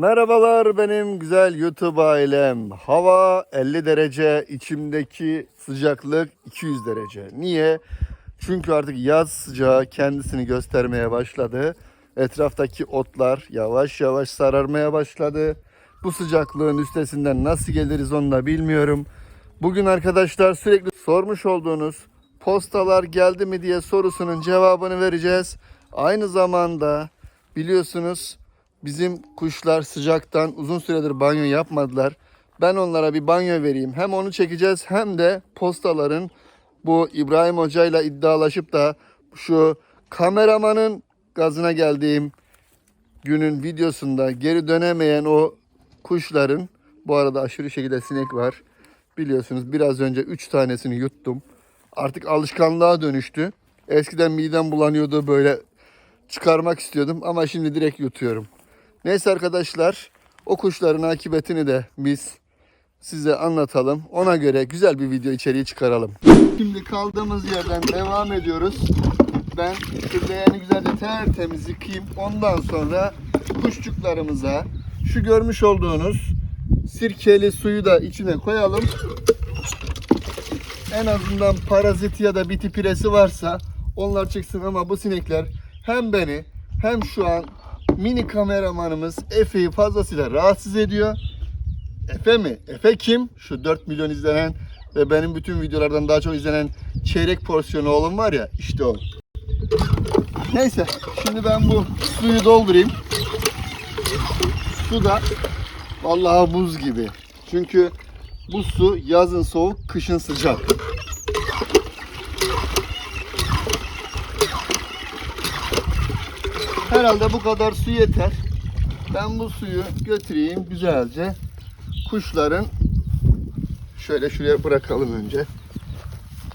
Merhabalar benim güzel YouTube ailem. Hava 50 derece, içimdeki sıcaklık 200 derece. Niye? Çünkü artık yaz sıcağı kendisini göstermeye başladı. Etraftaki otlar yavaş yavaş sararmaya başladı. Bu sıcaklığın üstesinden nasıl geliriz onu da bilmiyorum. Bugün arkadaşlar sürekli sormuş olduğunuz postalar geldi mi diye sorusunun cevabını vereceğiz. Aynı zamanda biliyorsunuz bizim kuşlar sıcaktan uzun süredir banyo yapmadılar. Ben onlara bir banyo vereyim. Hem onu çekeceğiz hem de postaların bu İbrahim Hoca ile iddialaşıp da şu kameramanın gazına geldiğim günün videosunda geri dönemeyen o kuşların bu arada aşırı şekilde sinek var. Biliyorsunuz biraz önce 3 tanesini yuttum. Artık alışkanlığa dönüştü. Eskiden midem bulanıyordu böyle çıkarmak istiyordum ama şimdi direkt yutuyorum. Neyse arkadaşlar o kuşların akıbetini de biz size anlatalım. Ona göre güzel bir video içeriği çıkaralım. Şimdi kaldığımız yerden devam ediyoruz. Ben leğeni güzelce tertemiz yıkayayım. Ondan sonra kuşçuklarımıza şu görmüş olduğunuz sirkeli suyu da içine koyalım. En azından parazit ya da biti piresi varsa onlar çıksın ama bu sinekler hem beni hem şu an mini kameramanımız Efe'yi fazlasıyla rahatsız ediyor. Efe mi? Efe kim? Şu 4 milyon izlenen ve benim bütün videolardan daha çok izlenen çeyrek porsiyonu oğlum var ya işte o. Neyse şimdi ben bu suyu doldurayım. Su da vallahi buz gibi. Çünkü bu su yazın soğuk, kışın sıcak. Herhalde bu kadar su yeter. Ben bu suyu götüreyim güzelce kuşların şöyle şuraya bırakalım önce.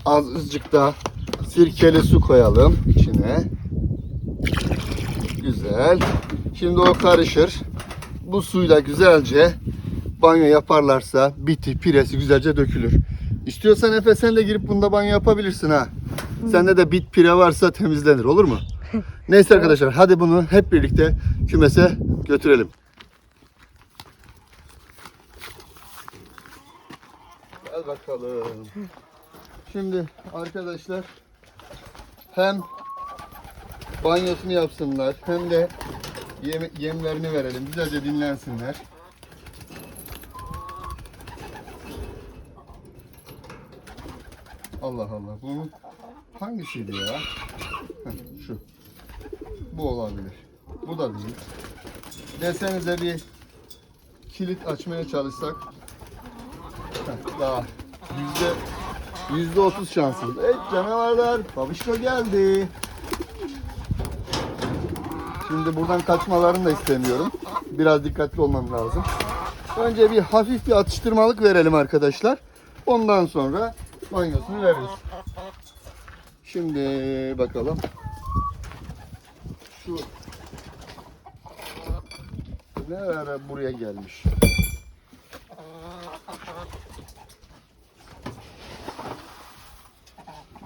Azıcık da sirkeli su koyalım içine. Güzel. Şimdi o karışır. Bu suyla güzelce banyo yaparlarsa biti piresi güzelce dökülür. İstiyorsan Efe sen de girip bunda banyo yapabilirsin ha. Sende de bit pire varsa temizlenir olur mu? Neyse arkadaşlar hadi bunu hep birlikte kümese götürelim. Gel bakalım. Şimdi arkadaşlar hem banyosunu yapsınlar hem de yem, yemlerini verelim. Güzelce dinlensinler. Allah Allah. Bu hangisiydi ya? Bu olabilir. Bu da değil. Desenize bir kilit açmaya çalışsak daha yüzde yüzde otuz şansım. Evet canavarlar. Babişko geldi. Şimdi buradan kaçmalarını da istemiyorum. Biraz dikkatli olmam lazım. Önce bir hafif bir atıştırmalık verelim arkadaşlar. Ondan sonra banyosunu veririz. Şimdi bakalım. Şu ne ara buraya gelmiş.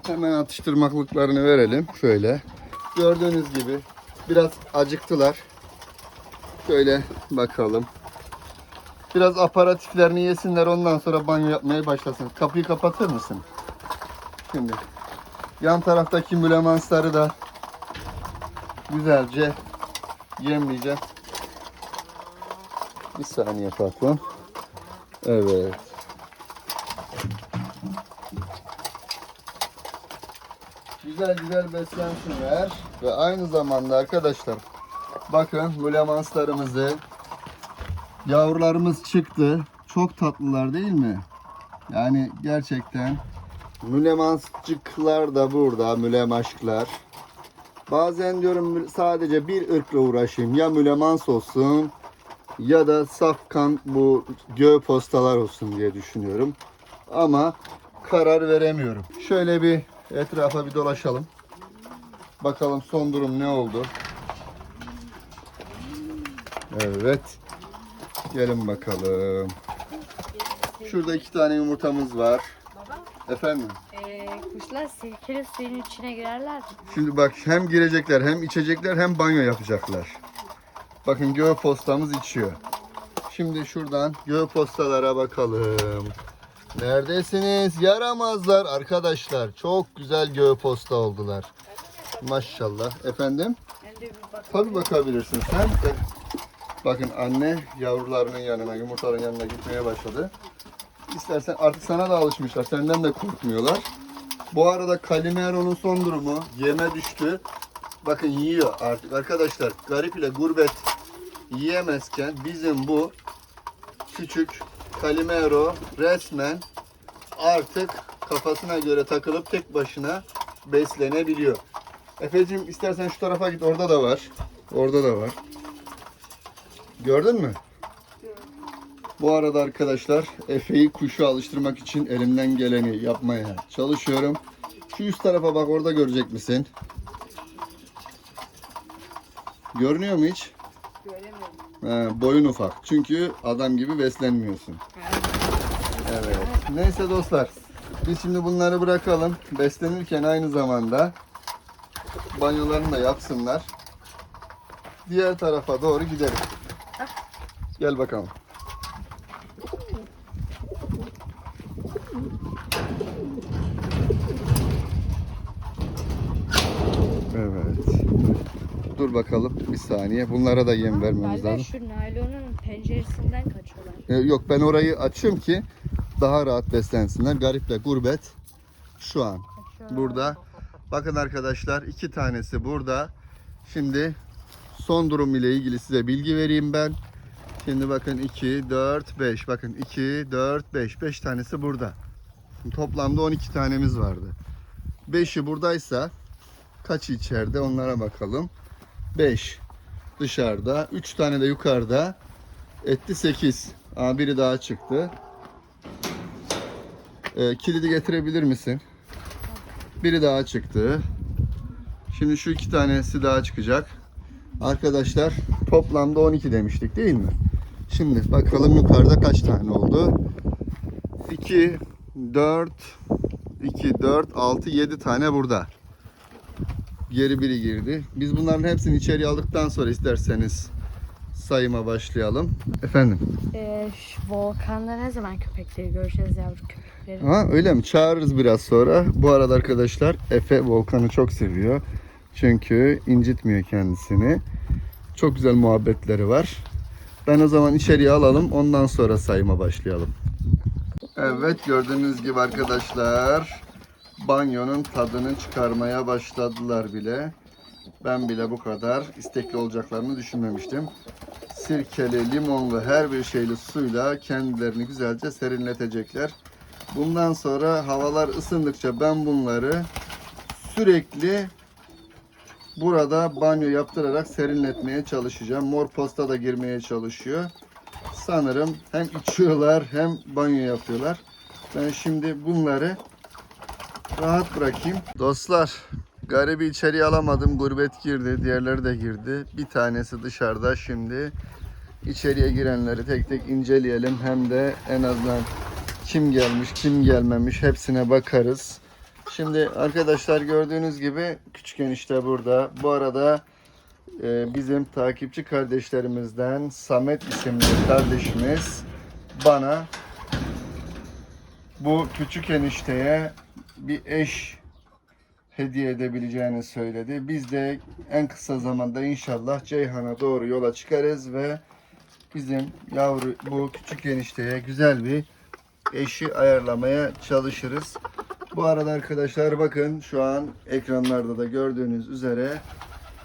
Hemen atıştırmaklıklarını verelim. Şöyle. Gördüğünüz gibi biraz acıktılar. Şöyle bakalım. Biraz aparatiflerini yesinler ondan sonra banyo yapmaya başlasın. Kapıyı kapatır mısın? Şimdi yan taraftaki mülemansları da güzelce yemleyeceğim. Bir saniye patron. Evet. Güzel güzel beslensinler. Ve aynı zamanda arkadaşlar bakın mülemanslarımızı yavrularımız çıktı. Çok tatlılar değil mi? Yani gerçekten mülemansçıklar da burada mülemaşklar. Bazen diyorum sadece bir ırkla uğraşayım. Ya mülemans olsun ya da safkan bu göğ postalar olsun diye düşünüyorum. Ama karar veremiyorum. Şöyle bir etrafa bir dolaşalım. Bakalım son durum ne oldu. Evet. Gelin bakalım. Şurada iki tane yumurtamız var. Efendim? Kuşlar sirkeli suyun içine girerler? Şimdi bak hem girecekler hem içecekler hem banyo yapacaklar. Bakın göğe postamız içiyor. Şimdi şuradan göğe postalara bakalım. Neredesiniz? Yaramazlar arkadaşlar. Çok güzel göğe posta oldular. Maşallah. Efendim? Tabii bakabilirsin sen. Bakın anne yavrularının yanına, yumurtaların yanına gitmeye başladı. İstersen artık sana da alışmışlar. Senden de korkmuyorlar. Bu arada Calimero'nun son durumu yeme düştü. Bakın yiyor artık arkadaşlar. Garip ile gurbet yiyemezken bizim bu küçük Calimero resmen artık kafasına göre takılıp tek başına beslenebiliyor. Efe'cim istersen şu tarafa git. Orada da var. Orada da var. Gördün mü? Bu arada arkadaşlar Efe'yi kuşu alıştırmak için elimden geleni yapmaya çalışıyorum. Şu üst tarafa bak orada görecek misin? Görünüyor mu hiç? Göremiyorum. He, boyun ufak. Çünkü adam gibi beslenmiyorsun. Evet. Neyse dostlar. Biz şimdi bunları bırakalım. Beslenirken aynı zamanda banyolarını da yapsınlar. Diğer tarafa doğru gidelim. Gel bakalım. Evet. Dur bakalım bir saniye. Bunlara da yem vermemiz Galiba lazım. şu naylonun penceresinden kaçıyorlar. Ee, Yok ben orayı açıyorum ki daha rahat beslensinler. Gariple gurbet şu an burada. Bakın arkadaşlar iki tanesi burada. Şimdi son durum ile ilgili size bilgi vereyim ben. Şimdi bakın 2, 4, 5. Bakın 2, 4, 5. 5 tanesi burada. Şimdi toplamda 12 tanemiz vardı. 5'i buradaysa kaçı içeride onlara bakalım. 5 dışarıda. 3 tane de yukarıda. Etti 8. Aa, biri daha çıktı. Ee, kilidi getirebilir misin? Biri daha çıktı. Şimdi şu iki tanesi daha çıkacak. Arkadaşlar toplamda 12 demiştik değil mi? Şimdi bakalım yukarıda kaç tane oldu? 2, 4, 2, 4, 6, 7 tane burada. Geri biri girdi. Biz bunların hepsini içeri aldıktan sonra isterseniz sayıma başlayalım. Efendim? Ee, şu volkanda ne zaman köpekleri göreceğiz yavru köpekleri? Ha öyle mi? Çağırırız biraz sonra. Bu arada arkadaşlar Efe Volkan'ı çok seviyor. Çünkü incitmiyor kendisini. Çok güzel muhabbetleri var. Ben o zaman içeriye alalım. Ondan sonra sayıma başlayalım. Evet gördüğünüz gibi arkadaşlar banyonun tadını çıkarmaya başladılar bile. Ben bile bu kadar istekli olacaklarını düşünmemiştim. Sirkeli, limonlu her bir şeyli suyla kendilerini güzelce serinletecekler. Bundan sonra havalar ısındıkça ben bunları sürekli burada banyo yaptırarak serinletmeye çalışacağım. Mor posta da girmeye çalışıyor. Sanırım hem içiyorlar hem banyo yapıyorlar. Ben şimdi bunları rahat bırakayım. Dostlar garibi içeriye alamadım. Gurbet girdi. Diğerleri de girdi. Bir tanesi dışarıda şimdi. içeriye girenleri tek tek inceleyelim. Hem de en azından kim gelmiş, kim gelmemiş hepsine bakarız. Şimdi arkadaşlar gördüğünüz gibi küçük enişte burada. Bu arada e, bizim takipçi kardeşlerimizden Samet isimli kardeşimiz bana bu küçük enişteye bir eş hediye edebileceğini söyledi. Biz de en kısa zamanda inşallah Ceyhan'a doğru yola çıkarız ve bizim yavru bu küçük enişteye güzel bir eşi ayarlamaya çalışırız. Bu arada arkadaşlar bakın şu an ekranlarda da gördüğünüz üzere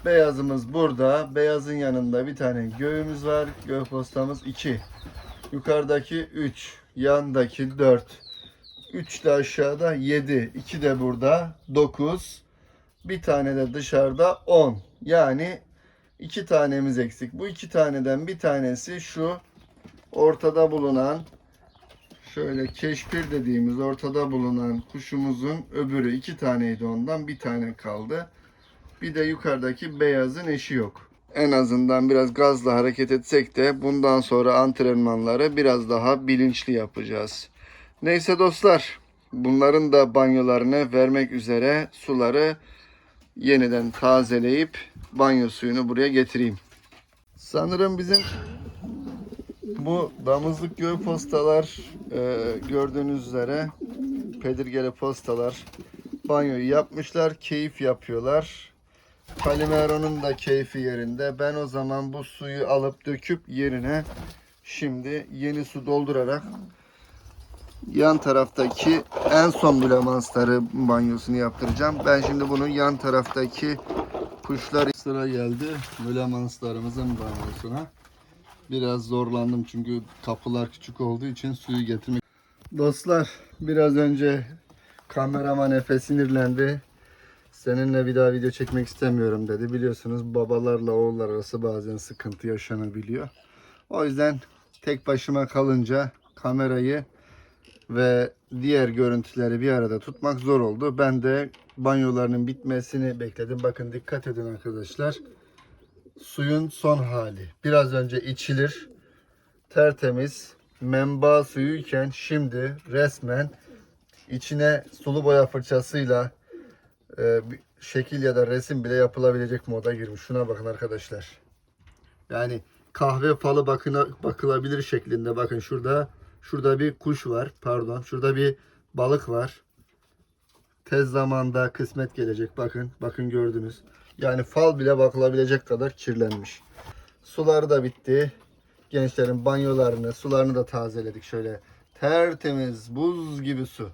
beyazımız burada. Beyazın yanında bir tane göğümüz var. Göğ postamız 2. Yukarıdaki 3. Yandaki 4. 3 de aşağıda 7. 2 de burada 9. Bir tane de dışarıda 10. Yani iki tanemiz eksik. Bu iki taneden bir tanesi şu ortada bulunan şöyle keşpir dediğimiz ortada bulunan kuşumuzun öbürü iki taneydi ondan bir tane kaldı. Bir de yukarıdaki beyazın eşi yok. En azından biraz gazla hareket etsek de bundan sonra antrenmanları biraz daha bilinçli yapacağız. Neyse dostlar bunların da banyolarını vermek üzere suları yeniden tazeleyip banyo suyunu buraya getireyim. Sanırım bizim bu damızlık göğü postalar e, gördüğünüz üzere pedirgeli postalar banyoyu yapmışlar, keyif yapıyorlar. Kalimero'nun da keyfi yerinde. Ben o zaman bu suyu alıp döküp yerine şimdi yeni su doldurarak yan taraftaki en son bulemansları banyosunu yaptıracağım. Ben şimdi bunu yan taraftaki kuşlar sıra geldi bulemanslarımızın banyosuna. Biraz zorlandım çünkü kapılar küçük olduğu için suyu getirmek. Dostlar biraz önce kameraman Efe sinirlendi. Seninle bir daha video çekmek istemiyorum dedi. Biliyorsunuz babalarla oğullar arası bazen sıkıntı yaşanabiliyor. O yüzden tek başıma kalınca kamerayı ve diğer görüntüleri bir arada tutmak zor oldu. Ben de banyolarının bitmesini bekledim. Bakın dikkat edin arkadaşlar. Suyun son hali. Biraz önce içilir. Tertemiz. Menba suyuyken şimdi resmen içine sulu boya fırçasıyla e, şekil ya da resim bile yapılabilecek moda girmiş. Şuna bakın arkadaşlar. Yani kahve falı bakına, bakılabilir şeklinde. Bakın şurada şurada bir kuş var. Pardon. Şurada bir balık var. Tez zamanda kısmet gelecek. Bakın. Bakın gördünüz. Yani fal bile bakılabilecek kadar kirlenmiş. Suları da bitti. Gençlerin banyolarını, sularını da tazeledik. Şöyle tertemiz, buz gibi su.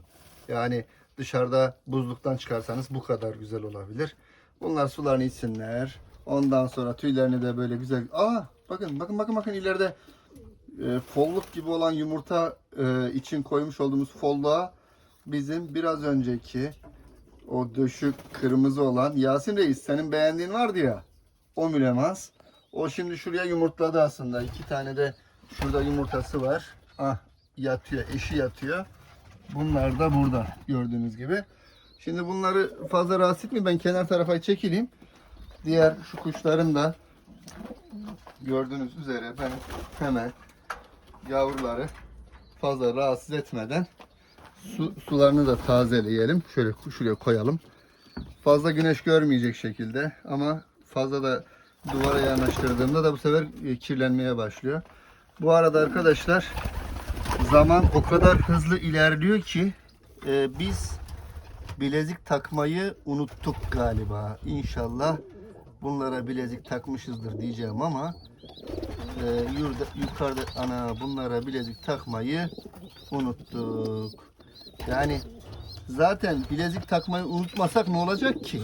Yani dışarıda buzluktan çıkarsanız bu kadar güzel olabilir. Bunlar sularını içsinler. Ondan sonra tüylerini de böyle güzel... Aa bakın bakın bakın bakın ileride e, folluk gibi olan yumurta e, için koymuş olduğumuz folluğa bizim biraz önceki o döşük kırmızı olan Yasin Reis senin beğendiğin vardı ya o mülemaz. O şimdi şuraya yumurtladı aslında. İki tane de şurada yumurtası var. Ah yatıyor, eşi yatıyor. Bunlar da burada gördüğünüz gibi. Şimdi bunları fazla rahatsız etmeyin. Ben kenar tarafa çekileyim. Diğer şu kuşların da gördüğünüz üzere ben hemen yavruları fazla rahatsız etmeden su, sularını da tazeleyelim. Şöyle şuraya koyalım. Fazla güneş görmeyecek şekilde ama fazla da duvara yanaştırdığımda da bu sefer e, kirlenmeye başlıyor. Bu arada arkadaşlar zaman o kadar hızlı ilerliyor ki e, biz bilezik takmayı unuttuk galiba. İnşallah bunlara bilezik takmışızdır diyeceğim ama e, yurda, yukarıda ana bunlara bilezik takmayı unuttuk. Yani zaten bilezik takmayı unutmasak ne olacak ki?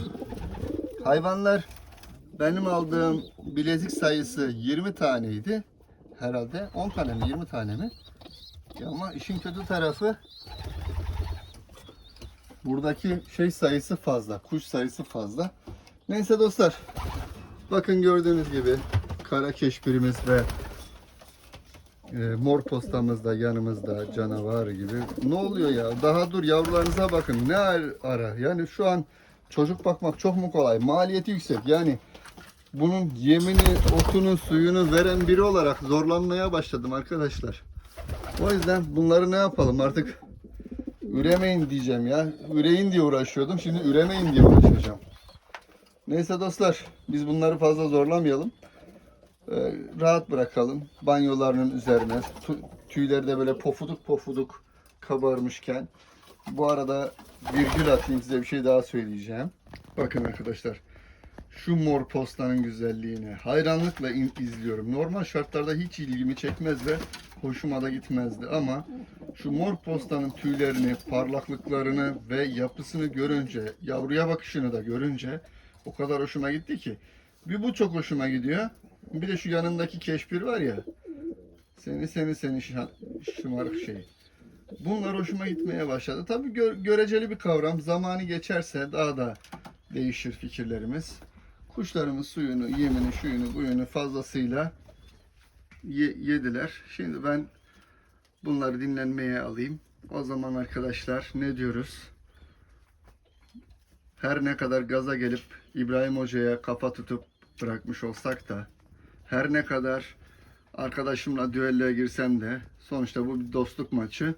Hayvanlar benim aldığım bilezik sayısı 20 taneydi. Herhalde 10 tane mi 20 tane mi? Ya ama işin kötü tarafı buradaki şey sayısı fazla. Kuş sayısı fazla. Neyse dostlar. Bakın gördüğünüz gibi kara keşbirimiz ve e, mor postamız da yanımızda canavar gibi. Ne oluyor ya? Daha dur yavrularınıza bakın. Ne ar- ara? Yani şu an çocuk bakmak çok mu kolay? Maliyeti yüksek. Yani bunun yemini, otunu, suyunu veren biri olarak zorlanmaya başladım arkadaşlar. O yüzden bunları ne yapalım artık üremeyin diyeceğim ya. Üreyin diye uğraşıyordum. Şimdi üremeyin diye uğraşacağım. Neyse dostlar biz bunları fazla zorlamayalım. Ee, rahat bırakalım. Banyolarının üzerine tüyleri de böyle pofuduk pofuduk kabarmışken bu arada virgül atayım size bir şey daha söyleyeceğim. Bakın arkadaşlar şu mor postanın güzelliğini hayranlıkla izliyorum. Normal şartlarda hiç ilgimi çekmez ve hoşuma da gitmezdi ama şu mor postanın tüylerini, parlaklıklarını ve yapısını görünce, yavruya bakışını da görünce o kadar hoşuma gitti ki. Bir bu çok hoşuma gidiyor. Bir de şu yanındaki keşbir var ya. Seni seni seni şımarık şey. Bunlar hoşuma gitmeye başladı. Tabii gö- göreceli bir kavram. Zamanı geçerse daha da değişir fikirlerimiz. Kuşlarımız suyunu, yemini, şuyunu, buyunu fazlasıyla ye- yediler. Şimdi ben bunları dinlenmeye alayım. O zaman arkadaşlar ne diyoruz? Her ne kadar gaza gelip İbrahim Hoca'ya kafa tutup bırakmış olsak da her ne kadar arkadaşımla düelloya girsem de sonuçta bu bir dostluk maçı.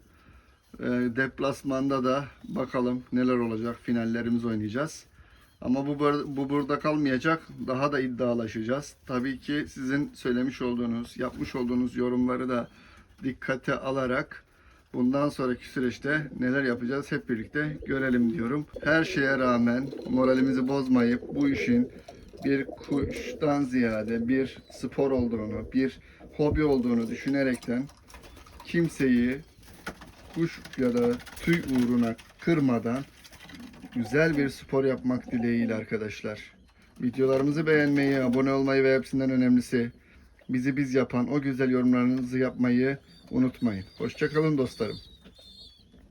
Ee, deplasmanda da bakalım neler olacak. Finallerimizi oynayacağız. Ama bu, bu burada kalmayacak. Daha da iddialaşacağız. Tabii ki sizin söylemiş olduğunuz, yapmış olduğunuz yorumları da dikkate alarak bundan sonraki süreçte neler yapacağız hep birlikte görelim diyorum. Her şeye rağmen moralimizi bozmayıp bu işin bir kuştan ziyade bir spor olduğunu, bir hobi olduğunu düşünerekten kimseyi kuş ya da tüy uğruna kırmadan güzel bir spor yapmak dileğiyle arkadaşlar. Videolarımızı beğenmeyi, abone olmayı ve hepsinden önemlisi bizi biz yapan o güzel yorumlarınızı yapmayı unutmayın. Hoşçakalın dostlarım.